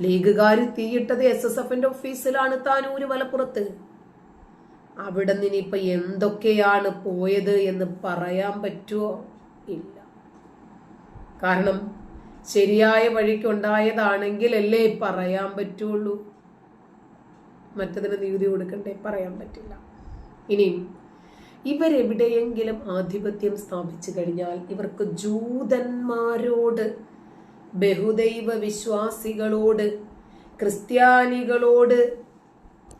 ലീഗുകാർ തീയിട്ടത് S S എഫിന്റെ ഓഫീസിലാണ് താനൂര് മലപ്പുറത്ത്. അവിടെ നിന്ന് ഇപ്പൊ എന്തൊക്കെയാണ് പോയത് എന്ന് പറയാൻ പറ്റുമോ ഇല്ല. കാരണം ശരിയായ വഴിക്കുണ്ടായതാണെങ്കിൽ അല്ലേ പറയാൻ പറ്റുള്ളൂ. മറ്റതിന് നികുതി കൊടുക്കണ്ടേ പറയാൻ പറ്റില്ല. ഇനിയും ഇവരെവിടെയെങ്കിലും ആധിപത്യം സ്ഥാപിച്ചു കഴിഞ്ഞാൽ ഇവർക്ക് ജൂതന്മാരോട് ബഹുദൈവ വിശ്വാസികളോട് ക്രിസ്ത്യാനികളോട്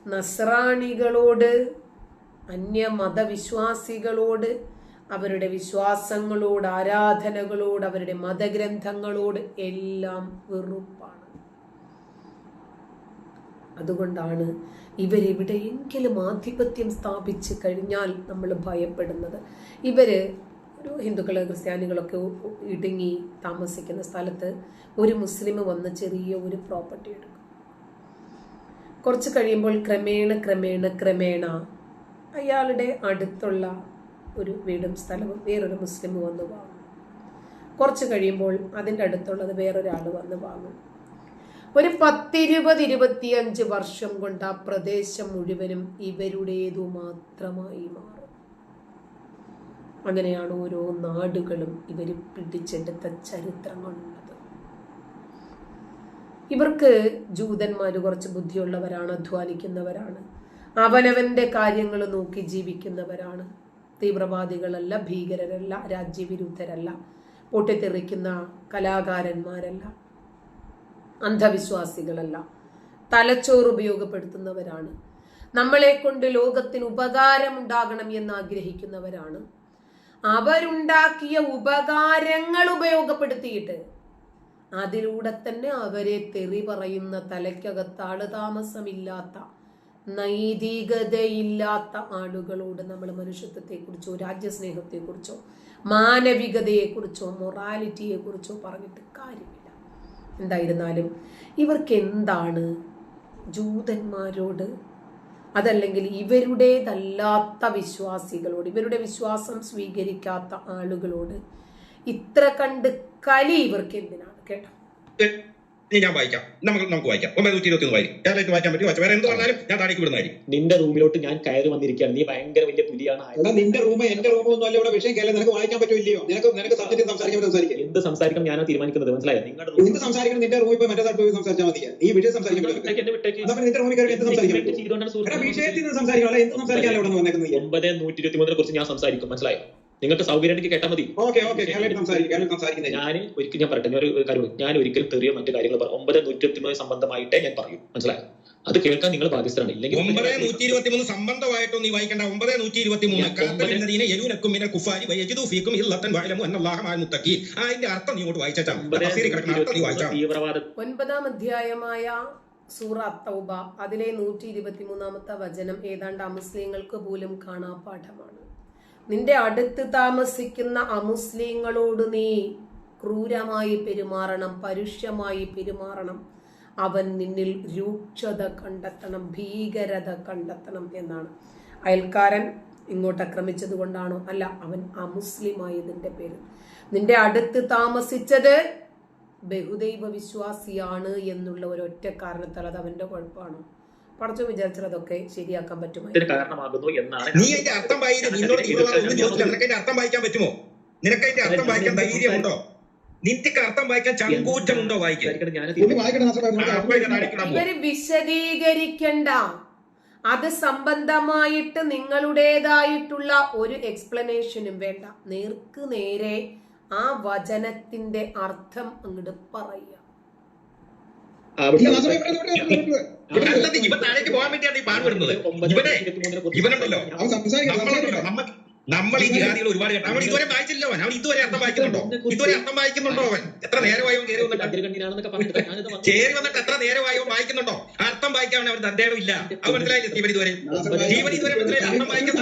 നസ്രാണികളോട് അന്യമതവിശ്വാസികളോട് അവരുടെ വിശ്വാസങ്ങളോട് ആരാധനകളോട് അവരുടെ മതഗ്രന്ഥങ്ങളോട് എല്ലാം വെറുപ്പാണ്. അതുകൊണ്ടാണ് ഇവരെവിടെയെങ്കിലും ആധിപത്യം സ്ഥാപിച്ചു കഴിഞ്ഞാൽ നമ്മൾ ഭയപ്പെടുന്നത്. ഇവർ ഒരു ഹിന്ദുക്കൾ ക്രിസ്ത്യാനികളൊക്കെ ഇടുങ്ങി താമസിക്കുന്ന സ്ഥലത്ത് ഒരു മുസ്ലിം വന്ന് ചെറിയ ഒരു പ്രോപ്പർട്ടി എടുക്കും. കുറച്ച് കഴിയുമ്പോൾ ക്രമേണ ക്രമേണ ക്രമേണ അയാളുടെ അടുത്തുള്ള ഒരു വീടും സ്ഥലവും വേറൊരു മുസ്ലിം വന്ന് വാങ്ങും. കുറച്ച് കഴിയുമ്പോൾ അതിന്റെ അടുത്തുള്ളത് വേറൊരാൾ വന്ന് വാങ്ങും. ഒരു പത്തിരുപത് ഇരുപത്തിയഞ്ച് വർഷം കൊണ്ട് ആ പ്രദേശം മുഴുവനും ഇവരുടേതു മാത്രമായി മാറും. അങ്ങനെയാണ് ഓരോ നാടുകളും ഇവർ പിടിച്ചെടുത്ത ചരിത്രങ്ങളുള്ളത് ഇവർക്ക് ജൂതന്മാർ കുറച്ച് ബുദ്ധിയുള്ളവരാണ് അധ്വാനിക്കുന്നവരാണ്. അവനവന്റെ കാര്യങ്ങൾ നോക്കി ജീവിക്കുന്നവരാണ്. തീവ്രവാദികളല്ല ഭീകരരല്ല രാജ്യവിരുദ്ധരല്ല പൊട്ടിത്തെറിക്കുന്ന കലാകാരന്മാരല്ല അന്ധവിശ്വാസികളല്ല തലച്ചോറ് ഉപയോഗപ്പെടുത്തുന്നവരാണ്. നമ്മളെ കൊണ്ട് ലോകത്തിന് ഉപകാരമുണ്ടാകണം എന്ന് ആഗ്രഹിക്കുന്നവരാണ് അവരുണ്ടാക്കിയ ഉപകാരങ്ങൾ ഉപയോഗപ്പെടുത്തിയിട്ട് അതിലൂടെ തന്നെ അവരെ തെറി പറയുന്ന തലയ്ക്കകത്ത് ആളുതാമസമില്ലാത്ത നൈതികതയില്ലാത്ത ആളുകളോട് നമ്മൾ മനുഷ്യത്വത്തെക്കുറിച്ചോ രാജ്യസ്നേഹത്തെക്കുറിച്ചോ മാനവികതയെക്കുറിച്ചോ മൊറാലിറ്റിയെക്കുറിച്ചോ പറഞ്ഞിട്ട് കാര്യമില്ല. എന്തായിരുന്നാലും ഇവർക്ക് എന്താണ് ജൂതന്മാരോട് അതല്ലെങ്കിൽ ഇവരുടേതല്ലാത്ത വിശ്വാസികളോട് ഇവരുടെ വിശ്വാസം സ്വീകരിക്കാത്ത ആളുകളോട് ഇത്ര കണ്ട് കലി ഇവർക്ക് എന്തിനാണ് കേട്ടോ? ഇനി ഞാൻ വായിക്കാം. നമുക്ക് നമുക്ക് വായിക്കാം. ഒമ്പത് നൂറ്റി ഇരുപത്തി ഒന്ന് വായിക്കും ഞാനായിട്ട് വായിക്കാൻ പറ്റും? വായിച്ചു വേറെ എന്ത് പറഞ്ഞാലും ഞാൻ താഴേക്ക് വിടുന്നതായിരിക്കും. നിന്റെ റൂമിലോട്ട് ഞാൻ കയറി വന്നിരിക്കുകയാണ്. നീ ഭയങ്കര വലിയ പുലിയാണ്. എടാ നിന്റെ റൂം എന്റെ റൂം ഒന്നും അല്ല. ഇവിടെ വിഷയം കേരളം നിനക്ക് വായിക്കാൻ പറ്റുമോ ഇല്ലയോ നിനക്ക് നിനക്ക് സബ്ജക്റ്റ് സംസാരിക്കാൻ സംസാരിക്കാം എന്ത് സംസാരിക്കണം ഞാനാ തീരുമാനിക്കുന്നത്? മനസ്സിലായോ? നിങ്ങളുടെ എന്ത് സംസാരിക്കണം? നിന്റെ റൂമിൽ പോയി മറ്റേ സ്ഥലത്ത് പോയി സംസാരിച്ചാൽ മതി. ഈ വിഷയം സംസാരിക്കാൻ പറ്റും നിന്റെ റൂമിൽ കയറി എന്ത് സംസാരിക്കാൻ സുഹൃത്ത് വിഷയത്തിൽ നിന്ന് സംസാരിക്കാം അല്ല എന്ത് സംസാരിക്കാനല്ലോ ഇവിടെ വന്നേക്കുന്നത്? ഒമ്പത് നൂറ്റി ഇരുപത്തി മൂന്നിനെ കുറിച്ച് ഞാൻ സംസാരിക്കും. മനസ്സിലായോ? നിങ്ങൾക്ക് സൗകര്യം കേട്ടാൽ മതി. ഞാൻ ഒരിക്കലും ഞാൻ. പറയട്ടെ ഞാൻ ഒരു കാര്യം. ഞാൻ ഒരിക്കലും തെറിയോ മറ്റു കാര്യങ്ങൾ പറയും ഒമ്പത് നൂറ്റി ഇരുപത്തി മൂന്ന് സംബന്ധമായിട്ടേ ഞാൻ പറയും. മനസ്സിലായോ? അത് കേൾക്കാൻ നിങ്ങൾ ബാധ്യസ്ഥരാണ്. ഇല്ലെങ്കിൽ ഒമ്പത് നൂറ്റി ഇരുപത്തി മൂന്ന് സംബന്ധമായിട്ടോ നീ വായിക്കേണ്ട. ഒമ്പത് നൂറ്റി ഇരുപത്തി മൂന്ന് കാത്തലിനദീനെ യലൂനക്കും മിനൽ കുഫാരി വയജിദു ഫീക്കും ഇല്ലത്തൻ വഅലമു അന്നല്ലാഹ മഅൽ മുത്തഖീൻ. അതിന്റെ അർത്ഥം നീ ഇങ്ങോട്ട് വായിച്ചാ ഒമ്പത് തഫ്സീറിൽ കിടക്കുന്ന അർത്ഥം നീ വായിച്ചാ. തീവ്രവാദ. ഒൻപതാം അധ്യായമായ സൂറ തൗബ അതിലെ നൂറ്റി ഇരുപത്തി മൂന്നാമത്തെ വചനം ഏതാണ്ട് അമുസ്ലിങ്ങൾക്ക് പോലും കാണാപ്പാഠമാണ് നിന്റെ അടുത്ത് താമസിക്കുന്ന അമുസ്ലിങ്ങളോട് നീ ക്രൂരമായി പെരുമാറണം പരുഷ്യമായി പെരുമാറണം. അവൻ നിന്നിൽ രൂക്ഷത കണ്ടെത്തണം ഭീകരത കണ്ടെത്തണം എന്നാണ്. അയൽക്കാരൻ ഇങ്ങോട്ട് ആക്രമിച്ചത് കൊണ്ടാണോ? അല്ല അവൻ അമുസ്ലിമായതിന്റെ പേര് നിന്റെ അടുത്ത് താമസിച്ചത് ബഹുദൈവ വിശ്വാസിയാണ് എന്നുള്ള ഒരൊറ്റ കാരണത്താൽ അത് അവന്റെ കുഴപ്പമാണോ? പടച്ചോ വിചാരിച്ചാൽ അതൊക്കെ ശരിയാക്കാൻ പറ്റുമോ? ഇതിന് കാരണമാകുന്നു എന്നാണ് നീ അതിന്റെ അർത്ഥം വായിച്ചു നിന്നോട് ഒന്നും ചോദിച്ചില്ല നിനക്ക് അതിന്റെ അർത്ഥം വായിക്കാൻ പറ്റുമോ? നിനക്ക് അതിന്റെ അർത്ഥം വായിക്കാൻ ധൈര്യമുണ്ടോ? നിനക്ക് അർത്ഥം വായിക്കാൻ ചങ്കൂറ്റമുണ്ടോ വായിക്കാൻ. ഇവർ വിശദീകരിക്കണ്ട. അത് സംബന്ധമായിട്ട് നിങ്ങളുടേതായിട്ടുള്ള ഒരു എക്സ്പ്ലനേഷനും വേണ്ട. നേർക്ക് നേരെ ആ വചനത്തിന്റെ അർത്ഥം അങ്ങോട്ട് പറയുക ഇല്ല, നസറേ, ഇവിടെ, ഇവിടെ, ഇവിടെ, ഇവിടെ, ഇവിടെ. അല്ലത് ഇവൻ താഴേക്ക് പോകാൻ വേണ്ടിയാണ് ഈ പാടുപെടുന്നത് ഇവനെ ഇവനുണ്ടല്ലോ. അവൻ നമ്മൾ ഈ ജിഹാദികൾ ഒരുപാട് കേട്ടോ. അവൻ ഇതുവരെ വായിച്ചില്ല അവൻ. അവൻ ഇതുവരെ അർത്ഥം വായിക്കുന്നുണ്ടോ? ഇതുവരെ അർത്ഥം വായിക്കുന്നുണ്ടോ അവൻ? എത്ര നേരമായോ കയറി വന്നിട്ട്. കയറി വന്നിട്ട് എത്ര നേരമായോ വായിക്കുന്നുണ്ടോ? അർത്ഥം വായിക്കാൻ അവൻ അദ്ദേഹം ഇല്ല. അവൻ മനസ്സിലായില്ല ജീവൻ ഇതുവരെ? ജീവൻ ഇതുവരെ മനസ്സിലായില്ല. അർത്ഥം വായിക്കാൻ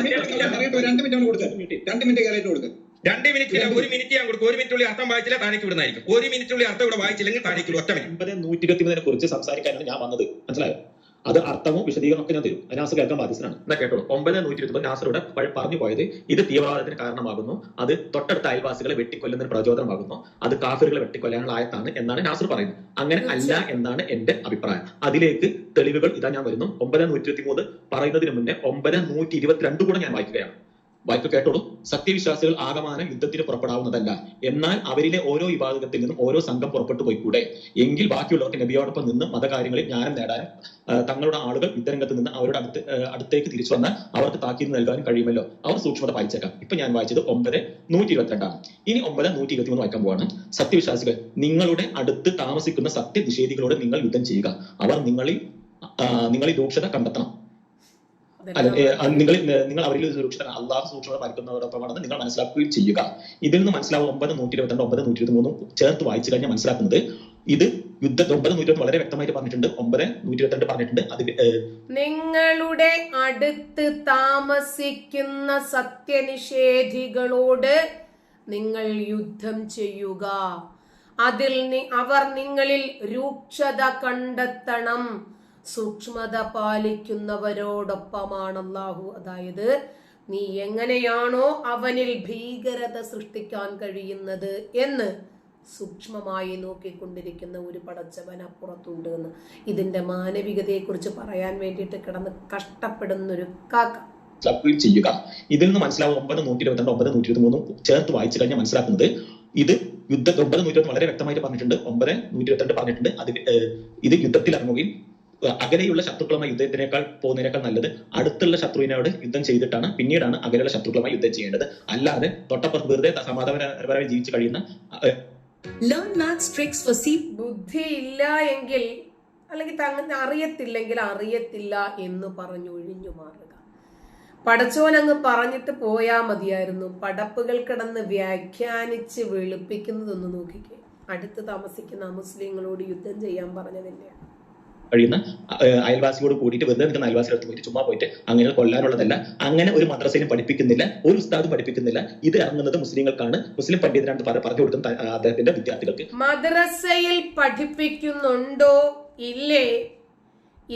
രണ്ട് മിനിറ്റ് കൊടുക്കാം രണ്ട് മിനിറ്റ് കയറിയിട്ട് കൊടുക്കാം രണ്ട് മിനിറ്റ് ഇല്ല, ഒരു മിനിറ്റ് ഞാൻ കൊടുക്കും. ഒരു മിനിറ്റുള്ളിൽ അർത്ഥം വായിച്ചില്ല താനേക്ക് വിടുന്നതായിരിക്കും. ഒരു മിനിറ്റുള്ളിൽ അർത്ഥം ഇവിടെ വായിച്ചില്ലെങ്കിൽ താനേക്ക് വിടും. ഒറ്റ മിനിറ്റ് ഒമ്പത് നൂറ്റി ഇരുപത്തി മൂന്നിനെ കുറിച്ച് സംസാരിക്കാനാണ് ഞാൻ വന്നത്. മനസ്സിലായോ? അത് അർത്ഥവും വിശദീകരണം ഒക്കെ ഞാൻ തരും. നാസർ കേൾക്കാൻ ബാധ്യസ്ഥനാണ്. എന്നാ കേട്ടോളൂ. ഒമ്പത് നൂറ്റി ഇരുപത്തി നാസറുടെ പഴ- പറഞ്ഞു പോയത് ഇത് തീവ്രവാദത്തിന് കാരണമാകുന്നു. അത് തൊട്ടടുത്ത അയൽവാസികളെ വെട്ടിക്കൊല്ലുന്നതിന് പ്രചോദനമാകുന്നു. അത് കാഫിറുകളെ വെട്ടിക്കൊല്ലാനുള്ള ആയത്താണ് എന്നാണ് നാസർ പറയുന്നത്. അങ്ങനെ അല്ല എന്നാണ് എന്റെ അഭിപ്രായം. അതിലേക്ക് തെളിവുകൾ ഇതാ ഞാൻ വരുന്നു. ഒമ്പത് നൂറ്റി ഇരുപത്തി മൂന്ന് പറയുന്നതിന് മുന്നേ ഒമ്പത് നൂറ്റി ഇരുപത്തിരണ്ട് കൂടെ ഞാൻ വായിക്കുകയാണ്. വായിക്കുക കേട്ടോളൂ. സത്യവിശ്വാസികൾ ആകമാനം യുദ്ധത്തിന് പുറപ്പെടാവുന്നതല്ല. എന്നാൽ അവരിലെ ഓരോ വിഭാഗത്തിൽ നിന്നും ഓരോ സംഘം പുറപ്പെട്ടു പോയിക്കൂടെ? എങ്കിൽ ബാക്കിയുള്ളവർക്ക് നബിയോടൊപ്പം നിന്ന് മതകാര്യങ്ങളിൽ ജ്ഞാനം നേടാനും തങ്ങളുടെ ആളുകൾ യുദ്ധരംഗത്ത് നിന്ന് അവരുടെ അടുത്ത് അടുത്തേക്ക് തിരിച്ചു വന്നാൽ അവർക്ക് താക്കീത് നൽകാനും കഴിയുമല്ലോ. അവർ സൂക്ഷ്മത പാലിച്ചേക്കാം ഇപ്പൊ ഞാൻ വായിച്ചത് ഒമ്പത് നൂറ്റി ഇരുപത്തിരണ്ടാണ് ഇനി ഒമ്പത് നൂറ്റി ഇരുപത്തി മൂന്ന് വായിക്കാൻ പോവാണ്. സത്യവിശ്വാസികൾ നിങ്ങളുടെ അടുത്ത് താമസിക്കുന്ന സത്യനിഷേധികളോട് നിങ്ങൾ യുദ്ധം ചെയ്യുക. അവർ നിങ്ങളിൽ നിങ്ങളിൽ രൂക്ഷത കണ്ടെത്തണം. നിങ്ങൾ നിങ്ങൾ അവരിൽ സുരക്ഷിതരാണ് അള്ളാഹു സൂക്ഷ്മത പാലിക്കുന്നതോടൊപ്പമാണെന്ന് നിങ്ങൾ മനസ്സിലാക്കുകയും ചെയ്യുക. ഇതിൽ നിന്ന് മനസ്സിലാവും ഒമ്പത് നൂറ്റി ഇരുപത്തിരണ്ട് ഒമ്പത് നൂറ്റി ഇരുപത്തി മൂന്നും ചേർത്ത് വായിച്ചു കഴിഞ്ഞാൽ മനസ്സിലാക്കുന്നത് ഇത് യുദ്ധ ഒമ്പത് നൂറ്റി ഇരുപത്തി വളരെ വ്യക്തമായിട്ട് പറഞ്ഞിട്ടുണ്ട്. ഒമ്പത് നൂറ്റി ഇരുപത്തിരണ്ട് പറഞ്ഞിട്ടുണ്ട്. അത് നിങ്ങളുടെ അടുത്ത് താമസിക്കുന്ന സത്യനിഷേധികളോട് നിങ്ങൾ യുദ്ധം ചെയ്യുക. അതിൽ അവർ നിങ്ങളിൽ രൂക്ഷത കണ്ടെത്തണം. സൂക്ഷ്മത പാലിക്കുന്നവരോടൊപ്പമാണ് അല്ലാഹു അതായത് നീ എങ്ങനെയാണോ അവനിൽ ഭീകരത സൃഷ്ടിക്കാൻ കഴിയുന്നത് എന്ന് സൂക്ഷ്മമായി നോക്കിക്കൊണ്ടിരിക്കുന്ന ഒരു പടച്ചവൻ അപ്പുറത്തുണ്ട് എന്ന്. ഇതിന്റെ മാനവികതയെക്കുറിച്ച് പറയാൻ വേണ്ടിയിട്ട് കിടന്ന് കഷ്ടപ്പെടുന്ന ഒരു കാക്ക. മനസ്സിലാക്കുകയും ചെയ്യുക. ഇതിൽ നിന്ന് മനസ്സിലാവും ഒമ്പത് നൂറ്റി ഇരുപത്തിരണ്ട് ഒമ്പത് നൂറ്റി ഇരുപത്തി മൂന്നും ചേർത്ത് വായിച്ചു കഴിഞ്ഞാൽ മനസ്സിലാക്കുന്നത് ഇത് യുദ്ധ ഒമ്പത് നൂറ്റി വളരെ വ്യക്തമായിട്ട് പറഞ്ഞിട്ടുണ്ട്. ഒമ്പത് നൂറ്റി ഇരുപത്തിരണ്ട് പറഞ്ഞിട്ടുണ്ട് അത് ഇത് യുദ്ധത്തിൽ ഇറങ്ങുകയും അകലെയുള്ള ശത്രുക്കളുമായി യുദ്ധത്തിനേക്കാൾ പോകുന്നതിനേക്കാൾ നല്ലത് അടുത്തുള്ള ശത്രുവിനോട് യുദ്ധം ചെയ്തിട്ടാണ്. പിന്നീടാണ് അകലെയുള്ള ശത്രുക്കളുമായി യുദ്ധം ചെയ്യേണ്ടത്. അല്ലാതെ തൊട്ടപ്പുറത്ത് വെറുതെ സമാധാനപരമായി ജീവിച്ചു കഴിയുന്ന learn maths tricks four C ബുദ്ധി ഇല്ല എങ്കിൽ അല്ലെങ്കിൽ തങ്ങനെ അറിയത്തില്ലെങ്കിൽ അറിയത്തില്ല എന്ന് പറഞ്ഞു ഒഴിഞ്ഞു മാറുക. പടച്ചോൻ അങ്ങ് പറഞ്ഞിട്ട് പോയാ മതിയായിരുന്നു. പടപ്പുകൾ കിടന്ന് വ്യാഖ്യാനിച്ച് വെളുപ്പിക്കുന്നതൊന്ന് നോക്കിക്കേ. അടുത്ത് താമസിക്കുന്ന മുസ്ലിങ്ങളോട് യുദ്ധം ചെയ്യാൻ പറഞ്ഞതില്ലേ കഴിയുന്ന അയൽവാസിയോട് കൂടിയിട്ട് വെറുതെ നിൽക്കുന്ന അയൽവാസിയുടെ പോയിട്ട് ചുമ്മാ പോയിട്ട് അങ്ങനെ കൊല്ലാനുള്ളതല്ല അങ്ങനെ ഒരു മദ്രസയിലും പഠിപ്പിക്കുന്നില്ല ഒരു ഉസ്താദ് പഠിപ്പിക്കുന്നില്ല. ഇത് ഇറങ്ങുന്നത് മുസ്ലിങ്ങൾക്കാണ്. മുസ്ലിം പണ്ഡിതനാണ് പറഞ്ഞു കൊടുക്കുന്ന അദ്ദേഹത്തിന്റെ വിദ്യാർത്ഥികൾക്ക്. മദ്രസയിൽ പഠിപ്പിക്കുന്നുണ്ടോ? ഇല്ലേ?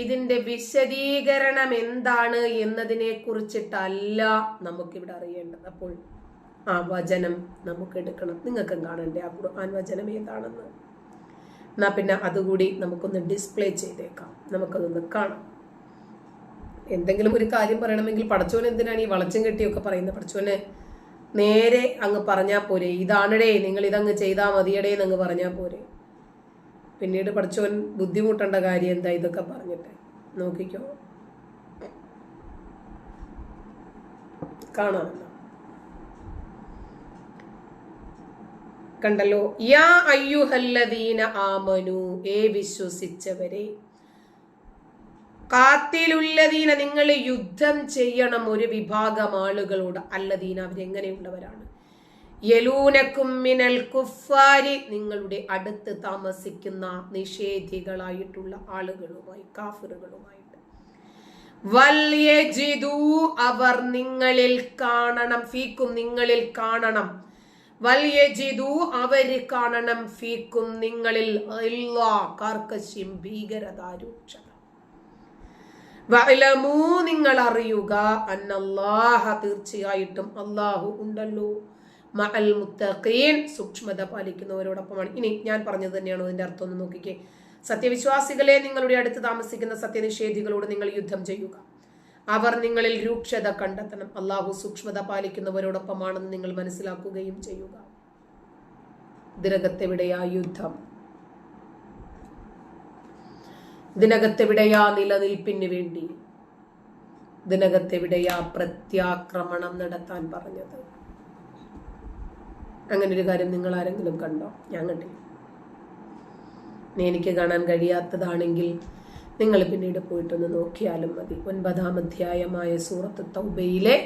ഇതിന്റെ വിശദീകരണം എന്താണ് എന്നതിനെ കുറിച്ചിട്ടല്ല നമുക്കിവിടെ അറിയേണ്ടത്. അപ്പോൾ ആ വചനം നമുക്ക് എടുക്കണം നിങ്ങൾക്കും കാണണ്ടേ? ആ ഖുർആൻ വചനം ഏതാണെന്ന്? എന്നാ പിന്നെ അതുകൂടി നമുക്കൊന്ന് ഡിസ്പ്ലേ ചെയ്തേക്കാം. നമുക്കതൊന്ന് കാണാം. എന്തെങ്കിലും ഒരു കാര്യം പറയണമെങ്കിൽ പടച്ചോൻ എന്തിനാണ് ഈ വളച്ചും കെട്ടിയൊക്കെ പറയുന്നത്? പടച്ചോന് നേരെ അങ്ങ് പറഞ്ഞാൽ പോരെ. ഇതാണടേ നിങ്ങൾ ഇതങ്ങ് ചെയ്താൽ മതിയടേ എന്നങ്ങ് പറഞ്ഞാൽ പോരെ. പിന്നീട് പഠിച്ചവൻ ബുദ്ധിമുട്ടേണ്ട കാര്യം എന്താ ഇതൊക്കെ പറഞ്ഞിട്ട്? നോക്കിക്കോ. കാണാമല്ലോ കണ്ടല്ലോ. യാ അയ്യുഹല്ലദീന ആമനു ഏ വിശ്വസിച്ചവരെ. കാത്തിലുള്ളതീന നിങ്ങൾ യുദ്ധം ചെയ്യണം ഒരു വിഭാഗം ആളുകളോട്. അല്ലദീന അവരെങ്ങനെയുള്ളവരാണ്? യലൂനക്കും മിനൽ കുഫാരി നിങ്ങളുടെ അടുത്ത് താമസിക്കുന്ന നിഷേധികളായിട്ടുള്ള ആളുകളുമായി കാഫിറുകളുമായിട്ട്. വല്യജിതു അവർ നിങ്ങളിൽ കാണണം ഫീക്കും നിങ്ങളിൽ കാണണം. വൽയജിദു അവർ കാണണം ഫീക്കും നിങ്ങളിൽ. എല്ലാ കാർക്കശ്യം ഭീകരത രൂക്ഷത വഅലമൂ നിങ്ങൾ അറിയുക അന്നല്ലാഹ തീർച്ചയായിട്ടും അല്ലാഹു ഉണ്ടല്ലോ. മഅൽ മുത്തഖീൻ സൂക്ഷ്മത പാലിക്കുന്നവരോടൊപ്പമാണ്. ഇനി ഞാൻ പറഞ്ഞത് തന്നെയാണോ ഇതിന്റെ അർത്ഥം? ഒന്ന് നോക്കിക്കേ. സത്യവിശ്വാസികളെ നിങ്ങളുടെ അടുത്ത് താമസിക്കുന്ന സത്യനിഷേധികളോട് നിങ്ങൾ യുദ്ധം ചെയ്യുക. അവർ നിങ്ങളിൽ രൂക്ഷത കണ്ടെത്തണം. അള്ളാഹു സൂക്ഷ്മത പാലിക്കുന്നവരോടൊപ്പമാണെന്ന് നിങ്ങൾ മനസ്സിലാക്കുകയും ചെയ്യുക. ഇതിനകത്തെവിടെയാ യുദ്ധം? ഇതിനകത്തെവിടെയാ നിലനിൽപ്പിന് വേണ്ടി? ഇതിനകത്തെവിടെയാ പ്രത്യാക്രമണം നടത്താൻ പറഞ്ഞത്? അങ്ങനെ ഒരു കാര്യം നിങ്ങൾ ആരെങ്കിലും കണ്ടോ? ഞാൻ കണ്ടില്ല. എനിക്ക് കാണാൻ കഴിയാത്തതാണെങ്കിൽ നിങ്ങൾ പിന്നീട് പോയിട്ടൊന്ന് നോക്കിയാലും മതി. ഒൻപതാം അധ്യായമായ സൂറത്ത് തൗബയിലെ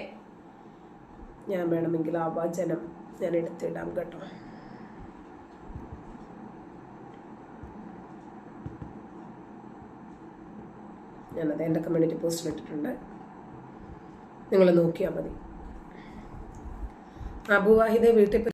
ഞാൻ വേണമെങ്കിൽ ആ വചനം ഞാൻ എടുത്തിടാം കേട്ടോ. ഞാനത് എന്റെ കമ്മ്യൂണിറ്റി പോസ്റ്റിൽ ഇട്ടിട്ടുണ്ട്. നിങ്ങൾ നോക്കിയാൽ മതി. അബുവാഹിദെ വീട്ടിൽ